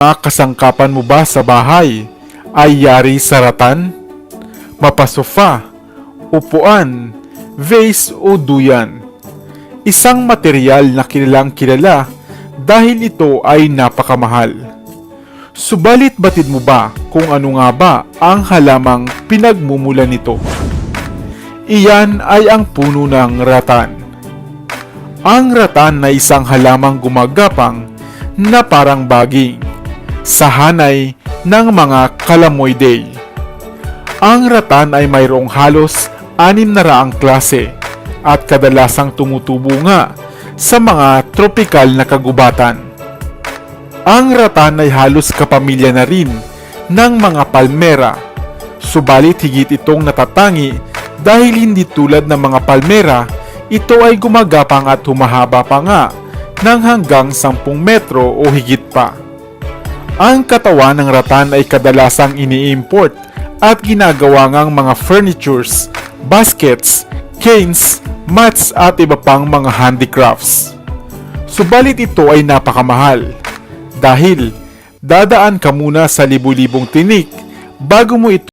Mga kasangkapan mo ba sa bahay ay yari sa ratan? Mapasofa, upuan, vase o duyan. Isang material na kilalang kilala dahil ito ay napakamahal. Subalit batid mo ba kung ano nga ba ang halamang pinagmumulan nito? Iyan ay ang puno ng ratan. Ang ratan ay isang halamang gumagapang na parang baging sa hanay ng mga kalamoyday. Ang ratan ay mayroong halos anim na raang klase at kadalasang tumutubo nga sa mga tropikal na kagubatan. Ang ratan ay halos kapamilya na rin ng mga palmera, subalit higit itong natatangi dahil hindi tulad ng mga palmera, ito ay gumagapang at humahaba pa nga ng hanggang 10 metro o higit pa. Ang katawan ng ratan ay kadalasang ini-import at ginagawa ngang mga furnitures, baskets, canes, mats at iba pang mga handicrafts. Subalit ito ay napakamahal dahil dadaan ka muna sa libu-libong tinik bago mo ito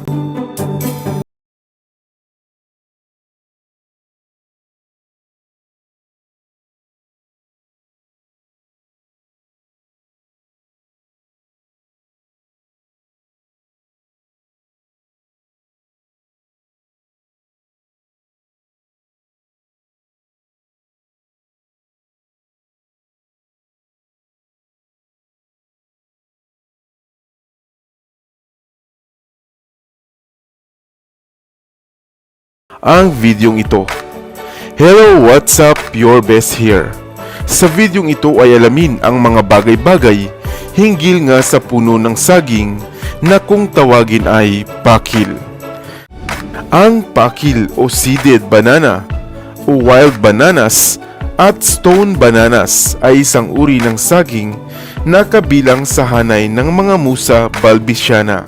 Ang videong ito. Hello, what's up? Your best here. Sa videong ito ay alamin ang mga bagay-bagay hinggil nga sa puno ng saging na kung tawagin ay pakil. Ang pakil o seeded banana o wild bananas at stone bananas ay isang uri ng saging na kabilang sa hanay ng mga musa balbisiana.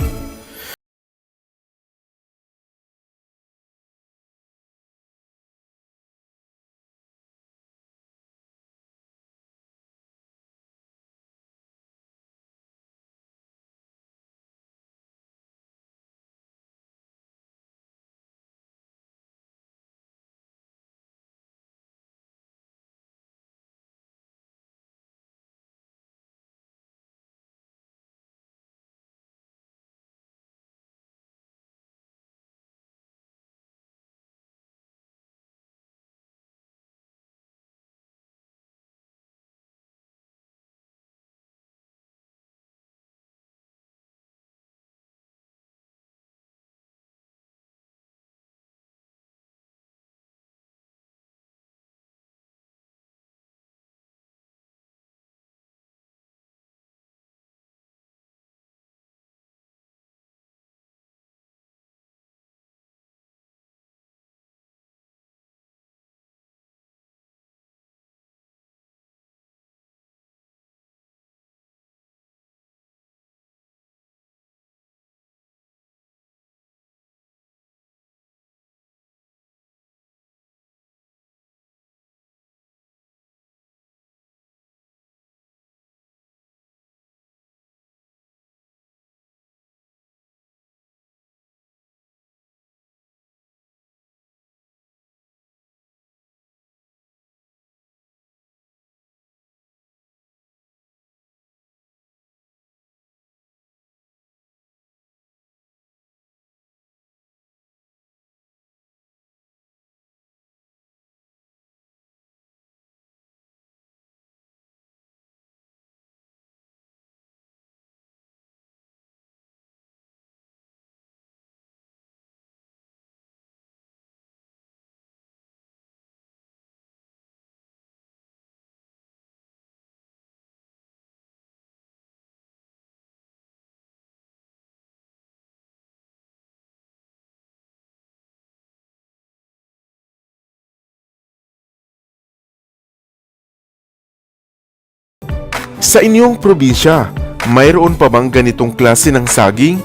Sa inyong probinsya, mayroon pa bang ganitong klase ng saging?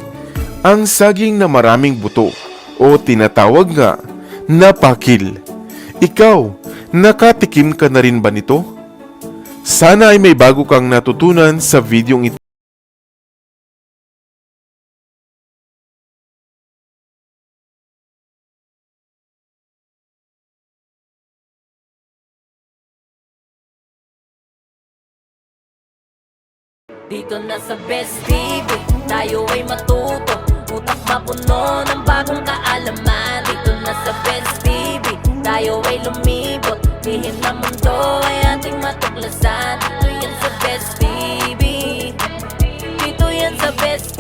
Ang saging na maraming buto o tinatawag nga na pakil. Ikaw, nakatikim ka na rin ba nito? Sana ay may bago kang natutunan sa videong ito. Dito na sa Best TV, tayo ay matuto. Utak mapuno ng bagong kaalaman. Dito na sa Best TV, tayo ay lumibot. Lihim na mundo ay ating matuklasan. Dito yan sa Best TV Dito yan sa Best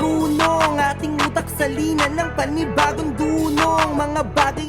marunong Ating utak sa lina ng panibagong dunong. Mga bagay